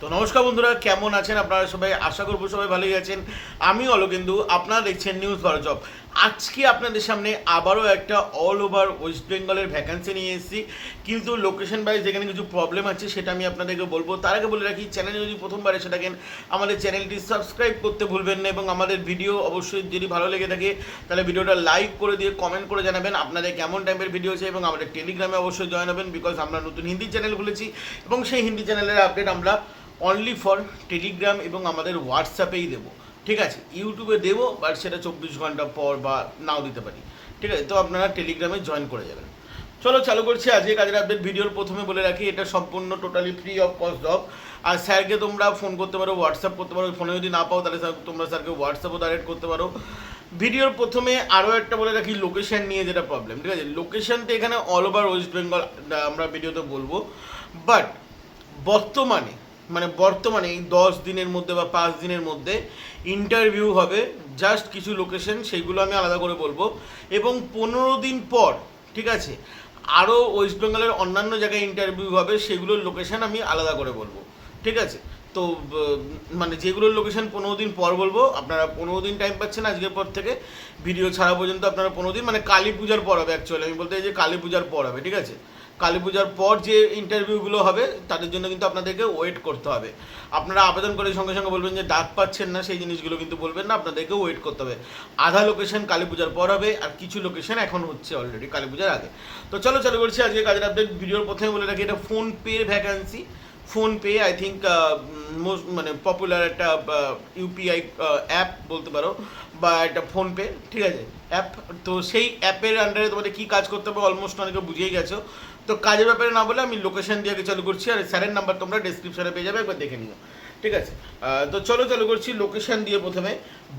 তো নমস্কার বন্ধুরা, কেমন আছেন আপনারা সবাই? আশা করব সবাই ভালোই আছেন। আমি অলকেন্দু, আপনারা দেখছেন নিউজ ভারত জব আজকে আপনাদের সামনে আবারও একটা অল ওভার ওয়েস্ট বেঙ্গলের ভ্যাকান্সি নিয়ে এসেছি। কিন্তু লোকেশন ওয়াইজ যেখানে কিছু প্রবলেম আছে সেটা আমি আপনাদেরকে বলব। তার আগে বলে রাখি চ্যানেলে যদি প্রথমবার এসে থাকেন, আমাদের চ্যানেলটি সাবস্ক্রাইব করতে ভুলবেন না এবং আমাদের ভিডিও অবশ্যই যদি ভালো লেগে থাকে, তাহলে ভিডিওটা লাইক করে দিয়ে কমেন্ট করে জানাবেন আপনাদের কেমন টাইপের ভিডিও আছে এবং আমাদের টেলিগ্রামে অবশ্যই জয়েন হবেন বিকজ আমরা নতুন হিন্দি চ্যানেল খুলেছি এবং সেই হিন্দি চ্যানেলের আপডেট আমরা অনলি ফর টেলিগ্রাম এবং আমাদের হোয়াটসঅ্যাপেই দেবো। ঠিক আছে ইউটিউবে দেবো বাট সেটা চব্বিশ ঘণ্টা পর বা নাও দিতে পারি। ঠিক আছে, তো আপনারা টেলিগ্রামে জয়েন করে যাবেন। চলো চালু করছি আজকে কাজের আপডেট ভিডিওর প্রথমে বলে রাখি, এটা সম্পূর্ণ totally free of cost of আর স্যারকে তোমরা ফোন করতে পারো হোয়াটসঅ্যাপ করতে পারো। ফোনে যদি না পাও, তাহলে তোমরা স্যারকে হোয়াটসঅ্যাপও ডাইরেক্ট করতে পারো। ভিডিওর প্রথমে আরও একটা বলে রাখি লোকেশান নিয়ে যেটা প্রবলেম ঠিক আছে লোকেশনটা এখানে অল ওভার ওয়েস্ট বেঙ্গল আমরা ভিডিওতে বলব। বাট বর্তমানে মানে বর্তমানে এই দশ দিনের মধ্যে বা পাঁচ দিনের মধ্যে ইন্টারভিউ হবে জাস্ট কিছু লোকেশন সেইগুলো আমি আলাদা করে বলব। এবং পনেরো দিন পর, ঠিক আছে আরও ওয়েস্ট বেঙ্গলের অন্যান্য জায়গায় ইন্টারভিউ হবে, সেগুলোর লোকেশন আমি আলাদা করে বলব। ঠিক আছে? তো মানে যেগুলোর লোকেশন পনেরো দিন পর বলব, আপনারা পনেরো দিন টাইম পাচ্ছেন আজকের পর থেকে। ভিডিও ছাড়া পর্যন্ত আপনারা পনেরো দিন মানে কালী পূজার পর হবে অ্যাকচুয়ালি আমি বলতে যে কালী পূজার পর হবে, ঠিক আছে? কালী পূজার পর যে ইন্টারভিউগুলো হবে, তাদের জন্য কিন্তু আপনাদেরকে ওয়েট করতে হবে। আপনারা আবেদন করে সঙ্গে সঙ্গে বলবেন যে ডাক পাচ্ছেন না, সেই জিনিসগুলো কিন্তু বলবেন না, আপনাদেরকে ওয়েট করতে হবে। আধা লোকেশন কালী পূজার পর হবে, আর কিছু লোকেশন এখন হচ্ছে অলরেডি কালী পূজার আগে। তো চলো, চালু করছি আজকে কাজের আপডেট ভিডিওর প্রথমে বলে রাখি, এটা ফোন পের vacancy PhonePe I think most মানে পপুলার একটা ইউপিআই অ্যাপ বলতে পারো বা একটা ফোনপে ঠিক আছে অ্যাপ তো সেই অ্যাপের আন্ডারে তোমাদের কী কাজ করতে হবে অলমোস্ট অনেকে বুঝিয়ে গেছো, তো কাজের ব্যাপারে না বলে আমি লোকেশন দিয়ে চালু করছি, আর স্যারের নাম্বার তোমরা ডিসক্রিপশনে পেয়ে যাবে, একবার দেখে নিও। ঠিক আছে। তো চলো চালু করছি লোকেশন দিয়ে প্রথমে।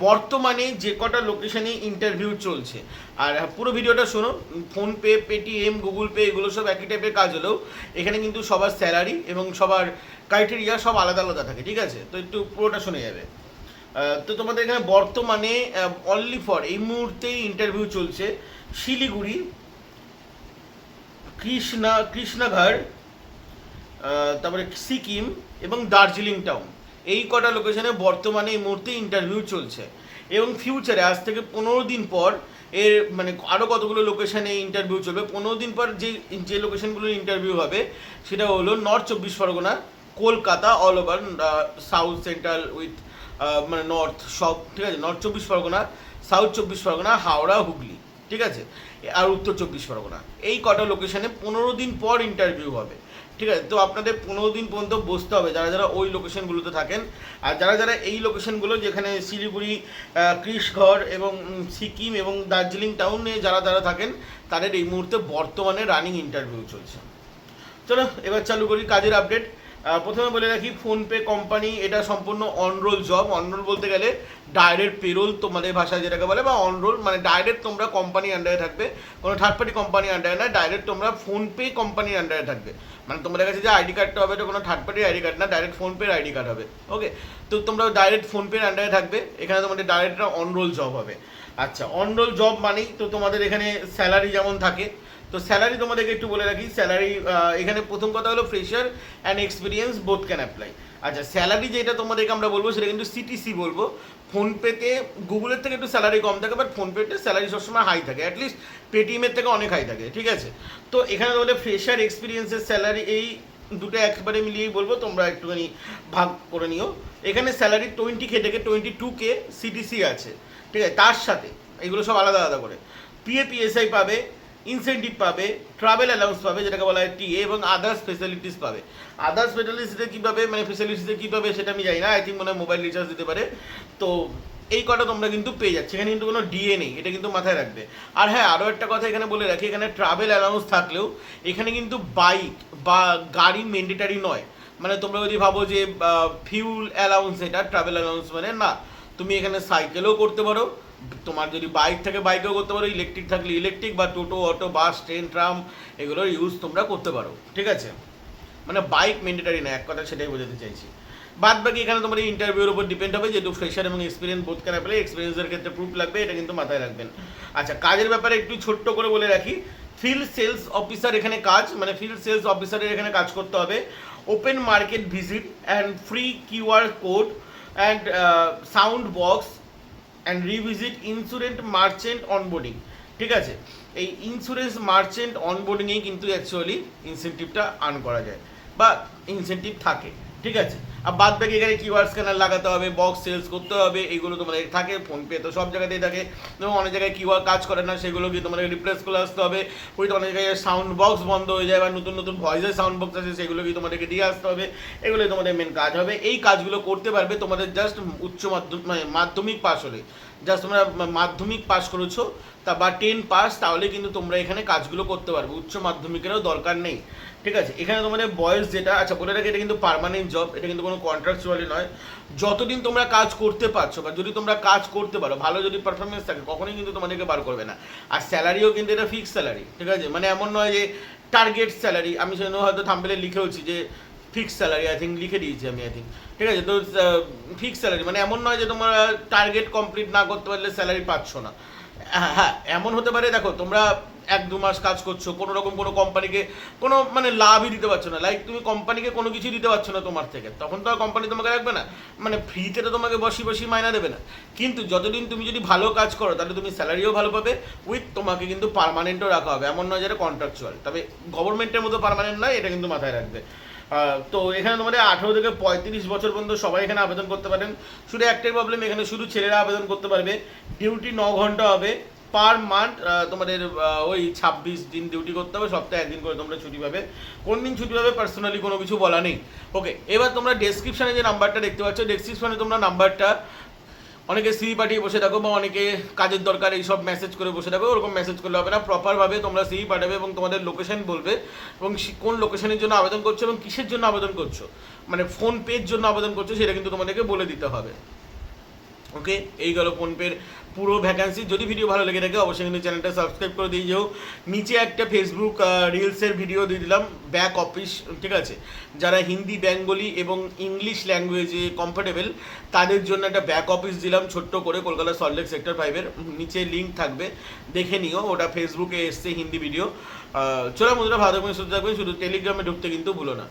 বর্তমানে যে কটা লোকেশনে ইন্টারভিউ চলছে আর পুরো ভিডিওটা শোনো ফোনপে পেটিএম গুগল পে এগুলো সব একই টাইপের কাজ হলেও এখানে কিন্তু সবার স্যালারি এবং সবার ক্রাইটেরিয়া সব আলাদা আলাদা থাকে ঠিক আছে? তো একটু পুরোটা শুনে যাবে। তো তোমাদের এখানে বর্তমানে অনলি ফর এই মুহূর্তে ইন্টারভিউ চলছে শিলিগুড়ি কৃষ্ণা কৃষ্ণাঘাট আহ, তারপরে সিকিম এবং দার্জিলিং টাউন। এই কটা লোকেশনে বর্তমানে এই মুহূর্তে ইন্টারভিউ চলছে। এবং ফিউচারে আজ থেকে পনেরো দিন পর এর মানে আরও কতগুলো লোকেশনে ইন্টারভিউ চলবে? পনেরো দিন পর যে যে লোকেশনগুলোর ইন্টারভিউ হবে, সেটা হলো নর্থ চব্বিশ Parganas, Kolkata all over south central with মানে নর্থ সব, ঠিক আছে? নর্থ চব্বিশ পরগনা সাউথ চব্বিশ পরগনা, হাওড়া, হুগলি, ঠিক আছে? আর উত্তর চব্বিশ পরগনা। এই কটা লোকেশানে পনেরো দিন পর ইন্টারভিউ হবে। ঠিক আছে, তো আপনাদের পনেরো দিন পর্যন্ত বসতে হবে যারা যারা ওই লোকেশনগুলোতে থাকেন। আর যারা যারা এই লোকেশনগুলো যেখানে শিলিগুড়ি কৃষঘর এবং সিকিম এবং দার্জিলিং টাউনে যারা যারা থাকেন, তাদের এই মুহূর্তে বর্তমানে রানিং ইন্টারভিউ চলছে। চলো, এবার চালু করি কাজের আপডেট প্রথমে বলে রাখি ফোনপে কোম্পানি এটা সম্পূর্ণ অনরোল জব অনরোল বলতে গেলে ডাইরেক্ট পেরোল তোমাদের ভাষায় যেটাকে বলে, বা অনরোল মানে ডাইরেক্ট তোমরা কোম্পানি আন্ডারে থাকবে। কোনো থার্ড পার্টি কোম্পানি আন্ডারে না ডাইরেক্ট তোমরা ফোনপে কোম্পানির আন্ডারে থাকবে। মানে তোমাদের কাছে যে আইডি কার্ডটা হবে এটা কোনো থার্ড পার্টির আইডি কার্ড না ডাইরেক্ট ফোনপের আইডি কার্ড হবে। ওকে তো তোমরা ডাইরেক্ট ফোনপের আন্ডারে থাকবে। এখানে তোমাদের ডাইরেক্ট অনরোল জব হবে। আচ্ছা অনরোল জব মানেই তো তোমাদের এখানে স্যালারি যেমন থাকে। তো স্যালারি তোমাদেরকে একটু বলে রাখি। স্যালারি এখানে প্রথম কথা হলো fresher and experience both can apply আচ্ছা স্যালারি যেটা তোমাদেরকে আমরা বলব, সেটা কিন্তু সিটিসি বলব। ফোনপেতে গুগলের থেকে একটু স্যালারি কম থাকে বাট ফোনপেতে স্যালারি সবসময় হাই থাকে অ্যাটলিস্ট পেটিএমের থেকে অনেক হাই থাকে, ঠিক আছে? তো এখানে তোমাদের ফ্রেশার এক্সপিরিয়েন্সের স্যালারি এই দুটো একবারে মিলিয়েই বলব, তোমরা একটুখানি ভাগ করে নিও। এখানে স্যালারি টোয়েন্টি কে থেকে টোয়েন্টি টু কে সিটিসি আছে, ঠিক আছে? তার সাথে, এগুলো সব আলাদা আলাদা করে। পিএ পিএসআই পাবে ইনসেন্টিভ পাবে ট্রাভেল অ্যালাউন্স পাবে, যেটাকে বলা হয় টিএ এবং আদার্স ফেসিলিটিস পাবে। আদার্স ফেসিলিটিসে কী পাবে মানে ফেসিলিটিসে কী পাবে সেটা আমি জানি না আই থিঙ্ক মনে হয় মোবাইল রিচার্জ দিতে পারে। তো এই কটা তোমরা কিন্তু পেয়ে যাচ্ছে, এখানে কিন্তু কোনো ডিএ নেই, এটা কিন্তু মাথায় রাখবে। আর হ্যাঁ আরও একটা কথা এখানে বলে রাখি, এখানে ট্রাভেল অ্যালাউন্স থাকলেও এখানে কিন্তু বাইক বা গাড়ি ম্যান্ডেটারি নয়। মানে তোমরা যদি ভাবো যে ফিউল অ্যালাউন্স এটা ট্রাভেল অ্যালাউন্স মানে না, তুমি এখানে সাইকেলও করতে পারো তোমার যদি বাইক থাকে বাইকেও করতে পারো ইলেকট্রিক থাকলে ইলেকট্রিক বা toto auto bus train tram এগুলোর ইউজ তোমরা করতে পারো, ঠিক আছে? মানে বাইক ম্যান্ডেটারি না, এক কথা সেটাই বোঝাতে চাইছি। বাদ বাকি এখানে তোমার ইন্টারভিউর উপর ডিপেন্ড হবে যেহেতু ফ্রেশার এবং এক্সপিরিয়েন্স বোধ কেনা পেলে এক্সপিরিয়েন্সের ক্ষেত্রে প্রুফ লাগবে, এটা কিন্তু মাথায় রাখবেন। আচ্ছা কাজের ব্যাপারে একটু ছোট্ট করে বলে রাখি ফিল্ড সেলস অফিসার এখানে কাজ মানে ফিল্ড সেলস অফিসারের এখানে কাজ করতে হবে। Open market visit and free QR code and sound box and revisit insurant merchant onboarding ঠিক আছে? এই ইন্স্যুরেন্স মার্চেন্ট অনবোর্ডিংয়ে কিন্তু অ্যাকচুয়ালি ইনসেন্টিভটা আর্ন করা যায়। বা ইনসেন্টিভ থাকে। ঠিক আছে? আর বাদ বাকি এখানে কিউআর স্ক্যানার লাগাতে হবে বক্স সেলস করতে হবে এইগুলো তোমাদের থাকে ফোনপে তো সব জায়গাতেই থাকে। অনেক জায়গায় কিউআর কাজ করে না, সেগুলো কি তোমাদের রিপ্লেস করে আসতে হবে। ওই অনেক জায়গায় সাউন্ড বক্স বন্ধ হয়ে যায় বা নতুন নতুন ভয়েসের সাউন্ড বক্স আছে, সেগুলো কি তোমাদেরকে দিয়ে আসতে হবে। এগুলোই তোমাদের মেন কাজ হবে। এই কাজগুলো করতে পারবে তোমাদের জাস্ট উচ্চ মাধ্যমিক মানে মাধ্যমিক পাশ হলে। জাস্ট তোমরা মাধ্যমিক পাস করেছ, তা বা টেন পাস তাহলে কিন্তু তোমরা এখানে কাজগুলো করতে পারবে। উচ্চ মাধ্যমিকেরও দরকার নেই। ঠিক আছে? এখানে তোমাদের বয়স যেটা আচ্ছা বলে রাখি, এটা কিন্তু পার্মানেন্ট জব এটা কিন্তু কোনো কন্ট্রাকচুয়ালি নয়। যতদিন তোমরা কাজ করতে পারছ বা যদি তোমরা কাজ করতে পারো, ভালো যদি পারফরমেন্স থাকে, কখনোই কিন্তু তোমাদেরকে বার করবে না। আর স্যালারিও কিন্তু এটা ফিক্সড স্যালারি ঠিক আছে? মানে এমন নয় যে টার্গেট স্যালারি আমি সেজন্য হয়তো থাম্বেলে লিখেওছি যে ফিক্স স্যালারি আই থিঙ্ক লিখে দিয়েছি আমি আই থিঙ্ক ঠিক আছে? তো ফিক্স স্যালারি মানে এমন নয় যে তোমার টার্গেট কমপ্লিট না করতে পারলে স্যালারি পাচ্ছ না। হ্যাঁ হ্যাঁ এমন হতে পারে, দেখো, তোমরা এক দু মাস কাজ করছ, কোনো রকম কোনো কোম্পানিকে কোনো মানে লাভই দিতে পারছ না। লাইক তুমি কোম্পানিকে কোনো কিছু দিতে পারছ না তোমার থেকে। তখন তো আর কোম্পানি তোমাকে রাখবে না। মানে ফ্রিতে তো তোমাকে বসি বসি মাইনা দেবে না। কিন্তু যতদিন তুমি যদি ভালো কাজ করো, তাহলে তুমি স্যালারিও ভালো পাবে উইথ তোমাকে কিন্তু পারমানেন্টও রাখা হবে। এমন নয় যেটা কন্ট্রাকচুয়াল তবে গভর্নমেন্টের মতো পারমানেন্ট নয়, এটা কিন্তু মাথায় রাখবে। তো এখানে তোমাদের আঠেরো থেকে পঁয়ত্রিশ বছর পর্যন্ত সবাই এখানে আবেদন করতে পারেন। শুধু একটাই প্রবলেম এখানে শুধু ছেলেরা আবেদন করতে পারবে। ডিউটি ন ঘণ্টা হবে পার মান্থ তোমাদের ওই ছাব্বিশ দিন ডিউটি করতে হবে, সপ্তাহে একদিন করে তোমরা ছুটি পাবে। কোন দিন ছুটি পাবে পার্সোনালি কোনো কিছু বলা নেই। ওকে এবার তোমরা ডেসক্রিপশানে যে নাম্বারটা দেখতে পাচ্ছ ডেসক্রিপশানে তোমরা নাম্বারটা অনেকে সিভি পাঠিয়ে বসে থাকো বা অনেকে কাজের দরকার এইসব মেসেজ করে বসে থাকো, ওরকম মেসেজ করলে হবে না। প্রপারভাবে তোমরা সিভি পাঠাবে এবং তোমাদের লোকেশন বলবে এবং কোন লোকেশনের জন্য আবেদন করছ এবং কিসের জন্য আবেদন করছ। মানে ফোন পের জন্য আবেদন করছ সেটা কিন্তু তোমাদেরকে বলে দিতে হবে। ওকে? এই গেল ফোনপের পুরো ভ্যাকান্সি যদি ভিডিও ভালো লেগে থাকে, অবশ্যই কিন্তু চ্যানেলটা সাবস্ক্রাইব করে দিয়ে যেও। নিচে একটা ফেসবুক রিলসের ভিডিও দিয়ে দিলাম ব্যাক অফিস ঠিক আছে? যারা হিন্দি, বেঙ্গলি এবং ইংলিশ ল্যাঙ্গুয়েজে কমফোর্টেবল তাদের জন্য একটা ব্যাক অফিস দিলাম, ছোট্ট করে কলকাতা সল্টলেক সেক্টর ফাইভের নিচে লিঙ্ক থাকবে, দেখে নিও, ওটা ফেসবুকে এসছে হিন্দি ভিডিও চলো বন্ধুরা, ভালো থাকবেন, সুস্থ থাকবেন, শুধু টেলিগ্রামে ঢুকতে কিন্তু ভুলো না।